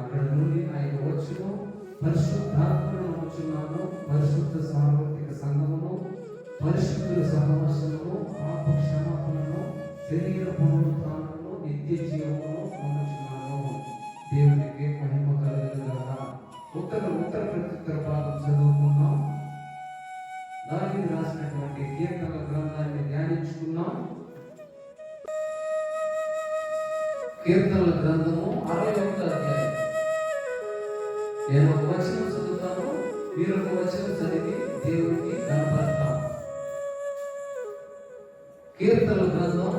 అక్కడ నుండి ఆయన వచ్చును పరిశుద్ధాత్మను నమ్ముచున్నాను పరిశుద్ధ సార్వత్రిక సంఘమును పరిశుద్ధుల సహవాసమును పాప క్షమాపణను శరీర పునరుత్థానమును నిత్య జీవమును నమ్ముచున్నాను దేవునికి మహిమ కలుగునుగాక ఉత్తర ఉత్తర ప్రత్యుత్తర భాగం చదువుకున్నాం దానికి రాసినటువంటి కీర్తన గ్రంథాన్ని ధ్యానించుకున్నాం కీర్తనల గ్రంథము అరవై ఒకటో అధ్యాయం. నేను ఒక వచనం చదువుతాను మీరు ఒక వచనం చదివి దేవుడికి కనపడతాం కీర్తన గ్రంథం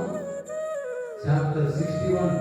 చాప్టర్ సిక్స్టీ వన్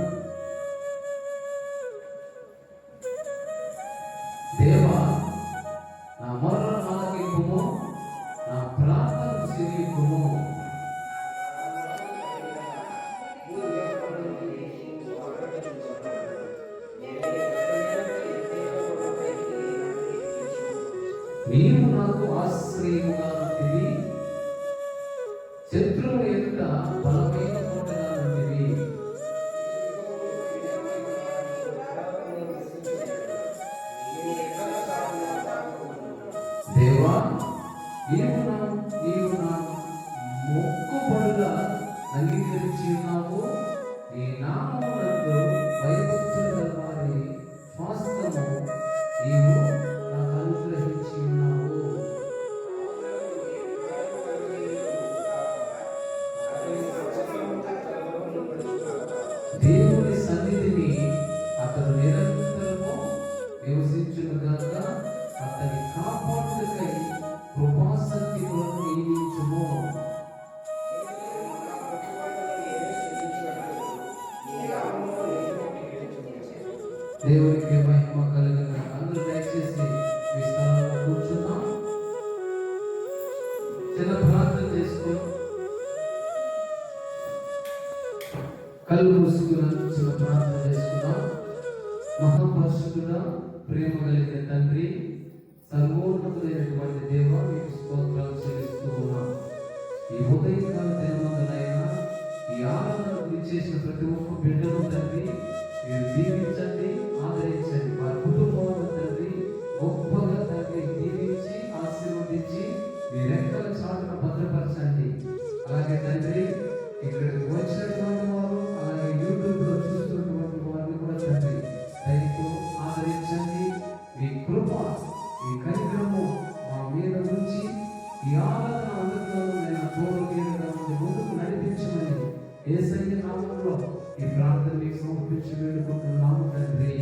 ఈ ప్రార్థన మీకు సమర్పించి వేడుకుంటున్నాము తండ్రి.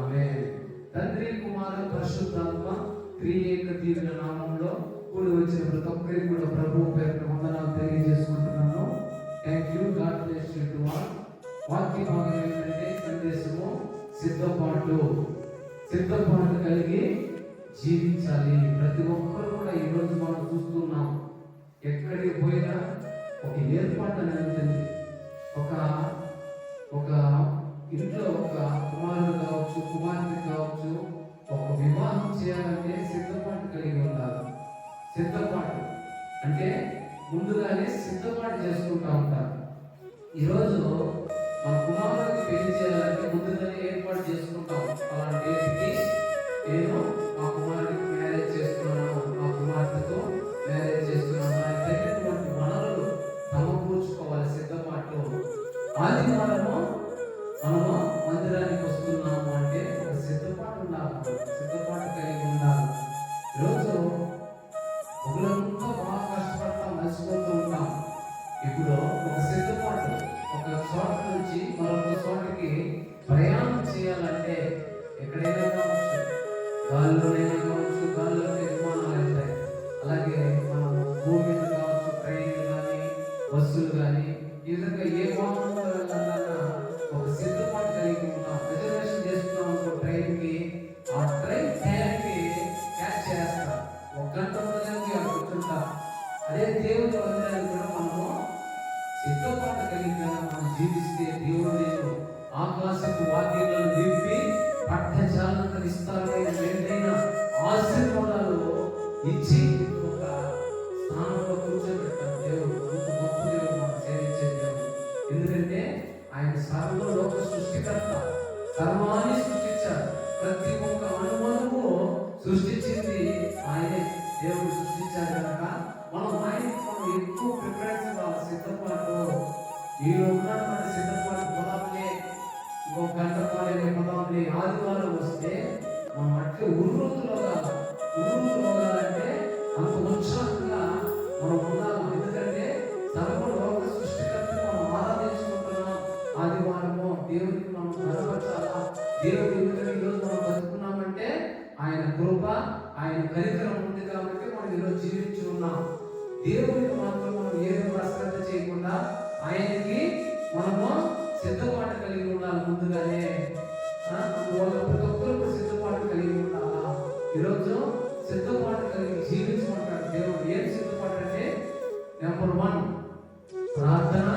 ఆమె తండ్రి కుమార పరిశుద్ధాత్మ క్రియేక దీవెన నామంలో కూడి వచ్చిన ప్రతి ఒక్కరికి కూడా ప్రభు పేరు వందనాలు తెలియజేసుకుంటున్నాను thank you god bless you to all వాక్య భాగం ఏంటంటే సందేశము సిద్ధపాటు. సిద్ధపాటు కలిగి జీవించాలి. ప్రతి ఒక్కరు కూడా ఈ రోజు మనం చూస్తున్నాం ఎక్కడికి పోయినా ఒక ఏర్పాటు అనేది ఒక ఒక ఇంట్లో ఒక కుమారుడు కావచ్చు కుమార్తె కావచ్చు ఒక వివాహం చేయాలంటే సిద్ధపాటు కలిగి ఉండాలి. సిద్ధపాటు అంటే ముందుగానే సిద్ధపాటు చేసుకుంటా ఉంటారు అదే దేవుని వందనాలు కూడా మనము సిద్ధపాటు కలిగిన మనం జీవిస్తే దేవుడు ఆకాశపు వాక్యాలను నింపి పట్టజాలంత విస్తారమైన మేలైన ఆశీర్వాదాలు ఇచ్చి ఒక స్థానంలో కూర్చోబెట్టాం దేవుడు గొప్ప గొప్ప దేవుడు మనం సేవించే దేవుడు. ఎందుకంటే ఆయన సర్వలోక సృష్టికర్త సర్వాన్ని సృష్టించారు ప్రతి ఒక్క అణువణువు సృష్టించింది ఆయనే. దేవుడు సృష్టించారు కనుక మనం మైండ్ మనం ఎక్కువ ప్రిఫరెన్స్ ఇవ్వాలి సిద్ధపాటు. రోజున మన సిద్ధపాటు పొలాలే ఇంకో గంట పాడే పొలాలే ఆదివారం వస్తే మనం అట్లే ఉర్రూతులోగా కాదంటే అంత ఉత్సాహంగా మనం ఉండాలి. ఎందుకంటే సర్వలోక సృష్టికర్త మనం ఆరాధించుకుంటున్నాం. ఆదివారము దేవుడికి మనం కనపరచాలా దేవుడి ఎందుకంటే ఈరోజు మనం బతుకున్నామంటే ఆయన కృప ఆయన కరికరం ఉంది కాబట్టి మనం ఈరోజు జీవించి ఉన్నాం. దేవుడిని మాత్రం మనం ఏదో అశ్రద్ధ చేయకుండా ఆయనకి మనము సిద్ధపాటు కలిగి ఉండాలి ముందుగానే. అందువల్ల ప్రతి ఒక్కరు సిద్ధపాటు కలిగి ఉండాలా? ఈరోజు సిద్ధపాటు కలిగి జీవించమంటాడు దేవుడు. ఏం సిద్ధపాటు అంటే నెంబర్ వన్ ప్రార్థన.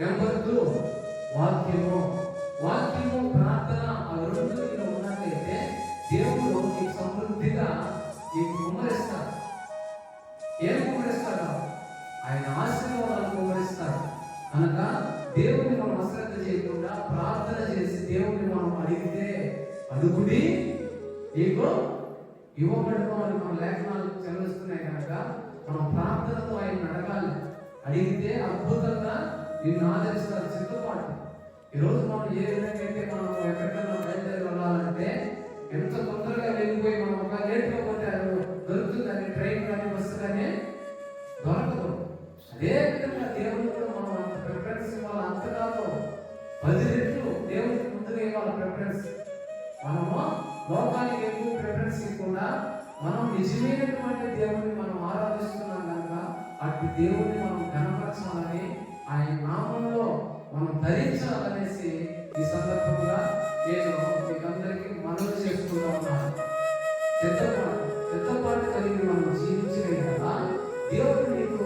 నెంబర్ టూ వాక్యము. వాక్యము ప్రార్థన ఆ రెండు ఉన్నట్లయితే దేవుడు నీకు సమృద్ధిగా నీకు కుమ్మరిస్తాడు. ఏం కుమ్మరిస్తాడు ఆయన ఆశీర్వాదాలు కుమరిస్తాడు అనగా దేవుని మనం అశ్రద్ధ చేయకుండా ప్రార్థన చేసి దేవుని మనం అడిగితే అడుగుడి నీకు ఇవ్వబడము అని మన లేఖనాలు చదివిస్తున్నాయి కనుక మనం ప్రార్థనతో ఆయన అడగాలి. అడిగితే అద్భుతంగా నిన్ను ఆదరిస్తారు సిద్ధపాటు ఈరోజు మనం ఏ విధంగా అయితే మనం ఎక్కడికైనా బయలుదేరి వెళ్ళాలంటే ఎంత తొందరగా వెళ్ళిపోయి మనం ఒక లేట్గా పోతే అది దొరుకుతుందని ట్రైన్ కానీ బస్సు కానీ దొరకదు. అదే విధంగా దేవుడు కూడా మనం అంత ప్రిఫరెన్స్ ఇవ్వాలి. అంత పది రెట్లు దేవుడికి ముందుగా ఇవ్వాలి ప్రిఫరెన్స్ మనము లోకానికి ఎక్కువ ప్రిఫరెన్స్ ఇవ్వకుండా మనం నిజమైనటువంటి దేవుడిని మనం ఆరాధిస్తున్నాం కనుక అటు దేవుడిని మనం కనపరచాలని ఆయన నామంలో మనం ధరించాలనేసి ఈ సందర్భంగా నేను మీకు అందరికీ మనవి చేసుకుంటా ఉన్నాను. సిద్ధపాటు సిద్ధపాటు కలిగి మనం జీవించలే కదా? దేవుడు నీకు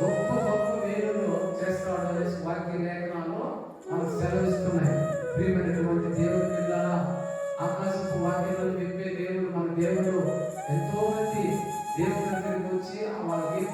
గొప్ప గొప్ప మేలులు చేస్తాడు అనేసి వాక్య లేఖనాల్లో మనకు సెలవిస్తున్నాయి. ప్రియమైనటువంటి దేవుడి మీద ఆకాశపు వాక్యంలో చెప్పే దేవుడు మన దేవుడు. ఎంతో మంది దేవుడి దగ్గరికి వచ్చి వాళ్ళకి ఏం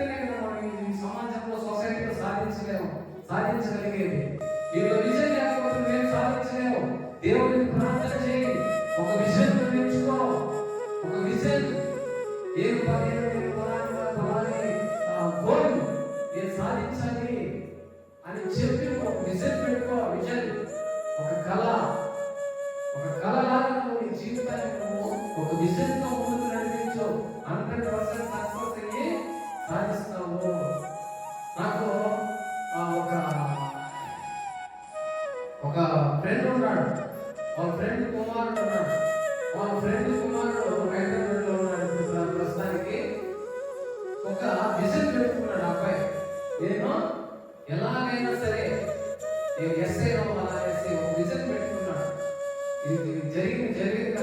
ఉంటేనే కదా మనం ఈ సమాజంలో సొసైటీలో సాధించలేము సాధించగలిగేది నీలో విజయం లేకపోతే మేము సాధించలేము దేవుడిని ప్రార్థన చేయి ఒక విజయం నిర్మించుకో ఒక విజయం ఏం పని నేను ఫలానా గోల్ నేను సాధించాలి అని చెప్పి ఒక విజయం పెట్టుకో విజయం ఒక కళ ఒక కళ లాగా నువ్వు నీ జీవితాన్ని ఒక విజయంతో నేను ఎలాగైనా సరే నేను ఎస్ఐ అవ్వాలనేసి ఒక విజన్ పెట్టుకున్నాను. ఇది జరిగింది జరిగింది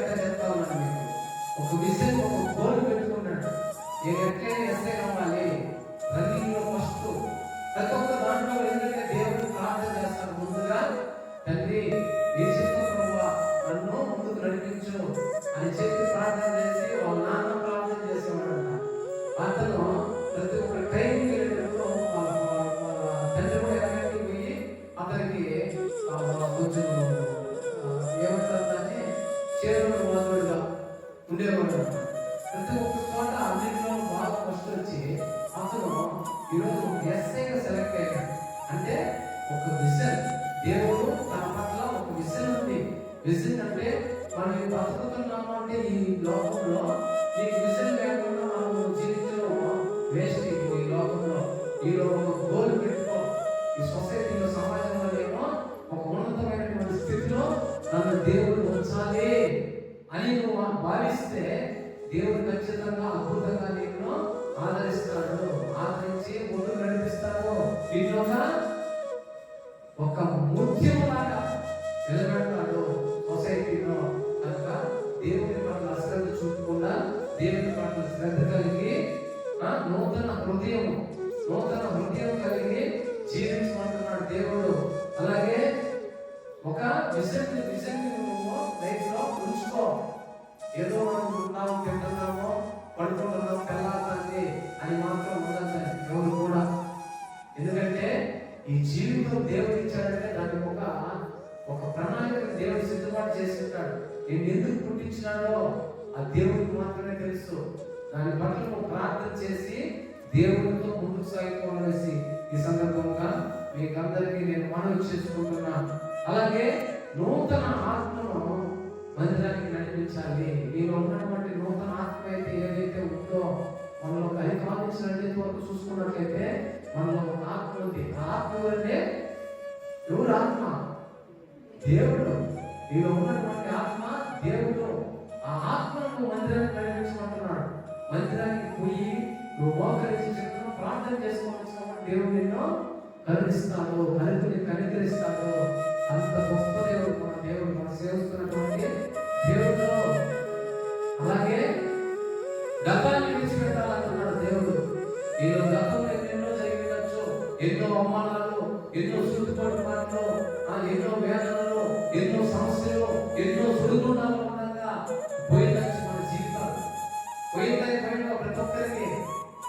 దేవుడు ఉంచాలి అని నువ్వు భావిస్తే దేవుడు ఖచ్చితంగా అద్భుతంగా నీకు ఆదరిస్తాడు ఆదరించి ముందు నడిపిస్తాడు. దీంట్లో ఒక ముఖ్యములాగా నిలబెడతాడు సొసైటీలో. కనుక దేవుని పట్ల అశ్రద్ధ చూపకుండా దేవుని పట్ల శ్రద్ధ కలిగి నూతన హృదయం నూతన హృదయం కలిగి జీవించమంటున్నాడు దేవుడు. అలాగే ఒక విజన్ విజన్ నువ్వు లైఫ్లో ఉంచుకో. ఏదో మనం ఉన్నాము తింటున్నాము పడుకుంటున్నాము తెల్లారుతుంది అని మాత్రం ఉండదు ఎవరు కూడా. ఎందుకంటే ఈ జీవితం దేవుడు ఇచ్చాడంటే దానికి ఒక ఒక ప్రణాళిక దేవుడు సిద్ధపాటు చేసి ఉంటాడు. నేను ఎందుకు పుట్టించినాడో ఆ దేవుడికి మాత్రమే తెలుసు. దాని పట్ల నువ్వు ప్రార్థన చేసి దేవుడితో ముందుకు సాగిపోవాలనేసి ఈ సందర్భంగా మీకందరికీ నేను మనవి చేసుకుంటున్నాను. అలాగే నూతన ఆత్మను మందిరానికి నడిపించాలి. మీరు ఉన్నటువంటి నూతన ఆత్మ అయితే ఏదైతే ఉందో మనలో ఒక వరకు చూసుకున్నట్లయితే మనలో ఒక ఆత్మ ఉంది. ఆత్మ అంటే ఎవరు ఆత్మ. దేవుడు. మీరు ఉన్నటువంటి ఆత్మ దేవుడు. ఆ ఆత్మను మందిరానికి నడిపించమంటున్నాడు. మందిరానికి పోయి నువ్వు మోకరించి చెప్తున్నా ప్రార్థన చేసుకోవాల్సిన దేవుడు నిన్ను కరుణిస్తాడు. కనుకని కనికరిస్తాడు. అంత గొప్ప దేవుడు మన దేవుడు మనం సేవిస్తున్నటువంటి దేవుడు అలాగే గతాన్ని విడిచిపెట్టాలనుకున్నాడు దేవుడు. నీలో గతంలో ఎన్నెన్నో జరిగినచ్చు ఎన్నో అవమానాలు ఎన్నో సుడిపోటు మాటలు ఆ ఎన్నో వేదనలు ఎన్నో సమస్యలు ఎన్నో సుడిగుండాలు ఉండగా పోయిన మన జీవితాలు. పోయిందని పోయిన ప్రతి ఒక్కరికి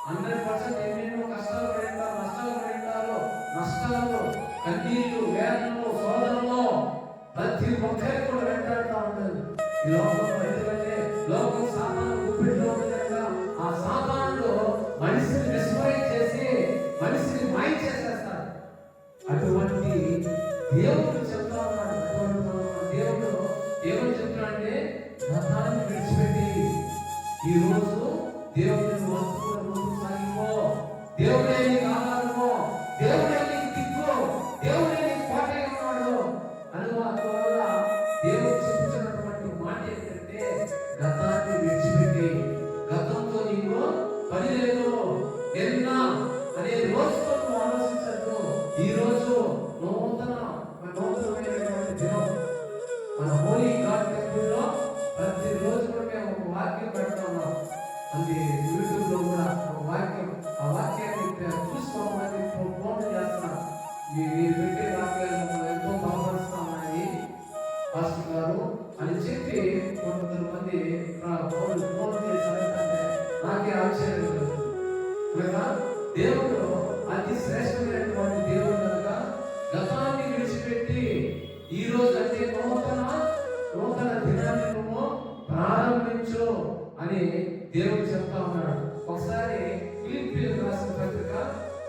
హండ్రెడ్ పర్సెంట్ ఎన్నెన్నో కష్టాలు పడింటారు నష్టాలు పడింటారు నష్టాలు కన్నీళ్ళు వేదనలు శోధనలు ప్రతి ఒక్కరికి కూడా వెంటాడుతూ ఉంటారు. ఈ లోకంలో ఎందుకంటే లోకం సాధారణ గుప్పిట్లో ఉండగా ఆ సాధారణలో మనిషిని విస్మయం చేసి మనిషిని మాయం చేసేస్తారు. అటువంటి దేవుడు Aleluya.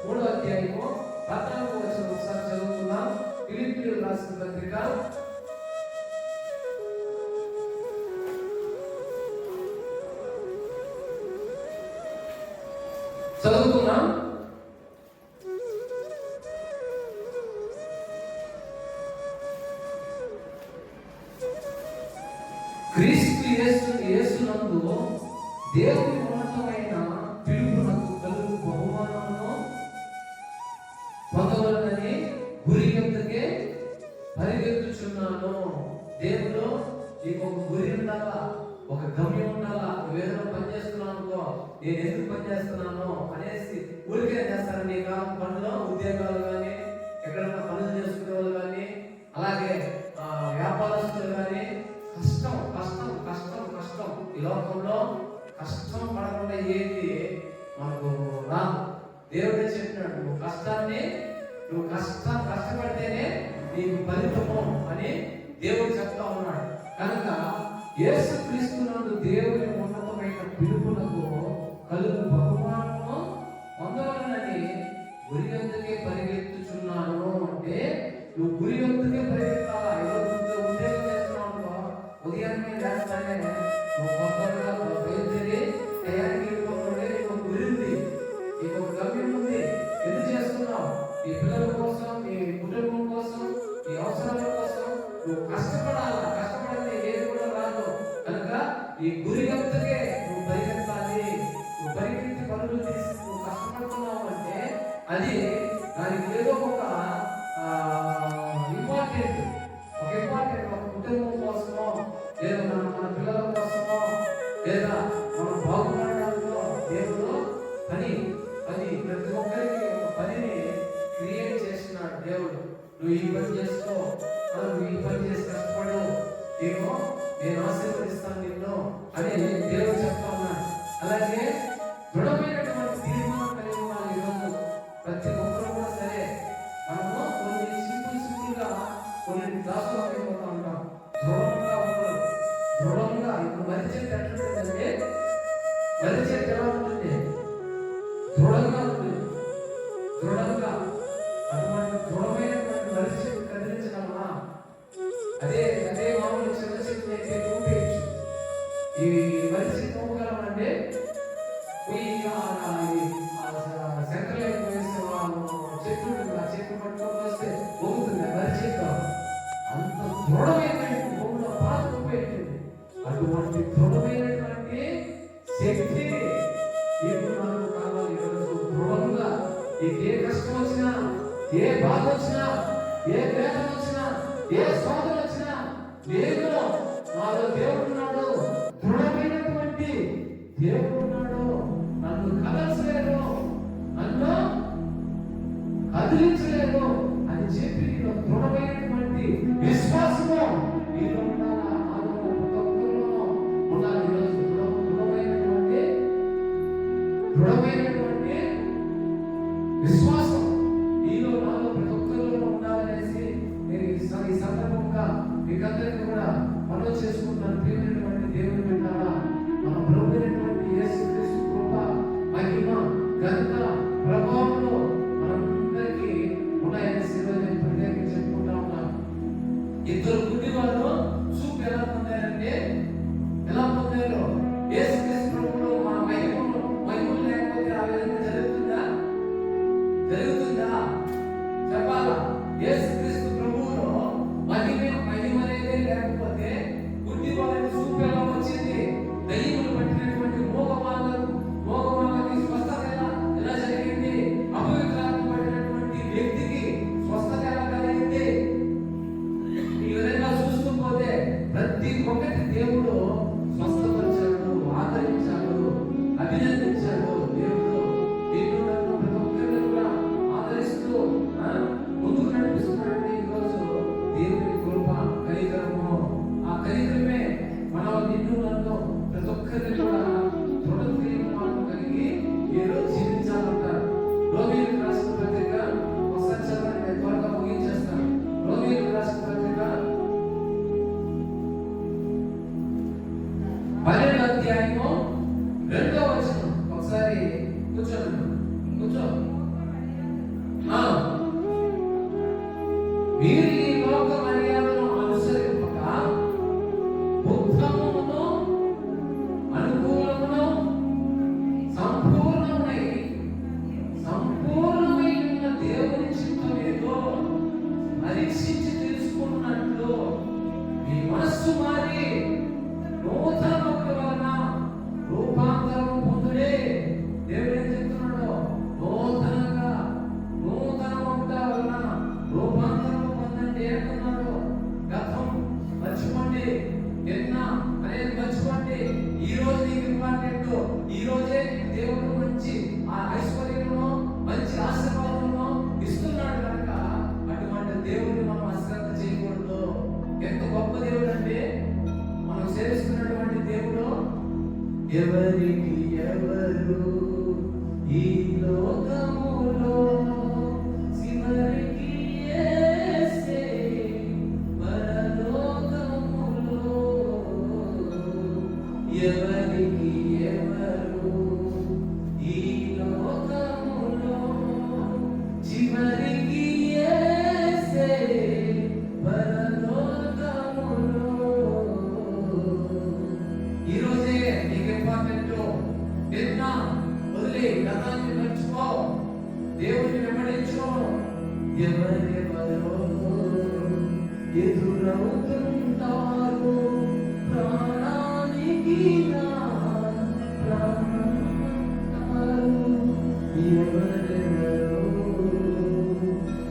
మూడో అధ్యాయము పద్నాలుగు వచ్చిన ఒకసారి చదువుతున్నాం ఫిలిప్పీలకు రాసిన పత్రిక. చదువుతున్నాం క్రీస్తు యేసు ఉండాలా? ఒక గమ్యం ఉండాలా? నువ్వేదో పని చేస్తున్నావు అనుకో నేను ఎందుకు పని చేస్తున్నాను అనేసి ఊరికే చేస్తారు? నీ పనులు ఉద్యోగాలు కానీ ఎక్కడన్నా పనులు చేసుకునే వాళ్ళు కానీ అలాగే ఆ, వ్యాపారస్తులు కానీ కష్టం కష్టం కష్టం కష్టం. ఈ లోకంలో కష్టం పడకుండా ఏది మనకు రా దేవుడే చెప్పినాడు నువ్వు కష్టాన్ని నువ్వు కష్టం కష్టపడితేనే నీకు ఫలితము అని దేవుడు చెప్తా ఉన్నాడు. కనుక యేసు క్రీస్తునందు దేవుని ఉన్నతమైన పిలుపునకు నేను ఆశీర్వదిస్తాను నిన్ను అని దేవుడు చెప్తా ఉన్నాడు. అలాగే దృఢమైనటువంటి తీర్మానం కలిగి ఉండాలి ఈరోజు ప్రతి ఒక్కరు కూడా సరే మనము కొన్ని సింపుల్ సింపుల్గా కొన్ని దాసులు అయిపోతా ఉంటాం. దృఢంగా ఉండరు దృఢంగా ఇప్పుడు చెట్టు ఎట్లుంటుందంటే చెట్టు ఎలా ఉంటుంది? దృఢంగా ఉంటుంది దృఢంగా. అటువంటి దృఢమైనటువంటి చెట్టు కదిలించగలమా అదే అదే మామూలు చిన్న అయితే చూపించు ఈ మనిషి చెట్టు ఊపగలమంటే సెంట్రల్ లైన్ పోయేస్తే వాళ్ళు ఆ పట్టుకొని వస్తే అంత దృఢమైనటువంటి భూమిలో పాతుకుపోయింది అటువంటి దృఢమైనటువంటి శక్తి కావాలి? ఈరోజు దృఢంగా నీకు ఏ కష్టం వచ్చినా ఏ బాధ వచ్చినా ఏ ఏ శోధన వచ్చినా నేను 네. ఎవరికి ఎవరు ఈ లోకము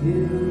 you.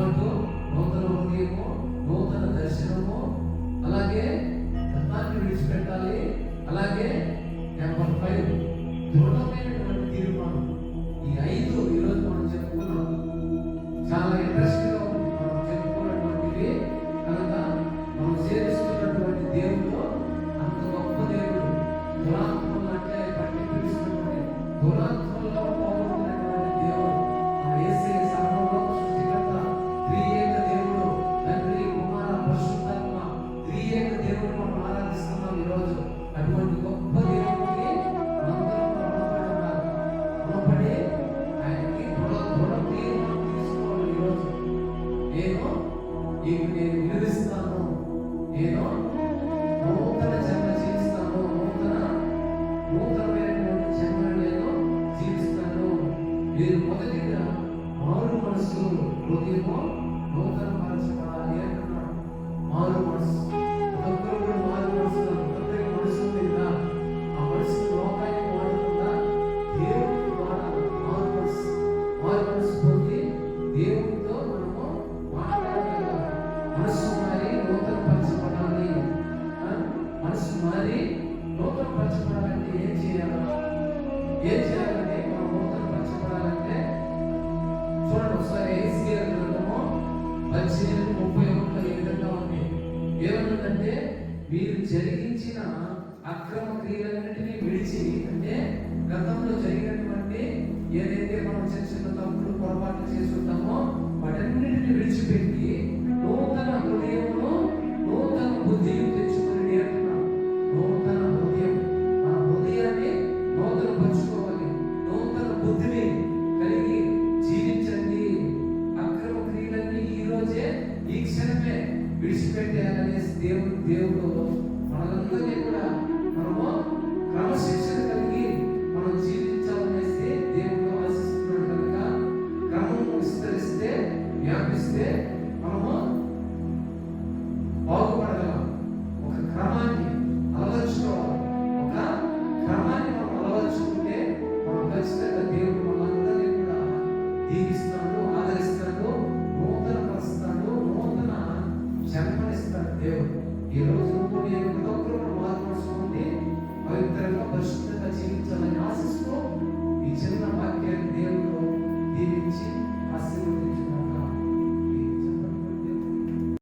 నూతన ఉదయము నూతన దర్శనము అలాగే గతాన్ని విడిచిపెట్టాలి. అలాగే నెంబర్ ఫైవ్ దృఢమైనటువంటి తీర్మానం. ఈ ఐదు ఈరోజు మనం చెప్పుకున్నాం. చాలా ఇంట్రెస్టింగ్ మీరు మొదటిగా మారు మనస్సు హృదయము నూతన మనసు పడాలి అంటున్నాడు. మారు మనస్సు.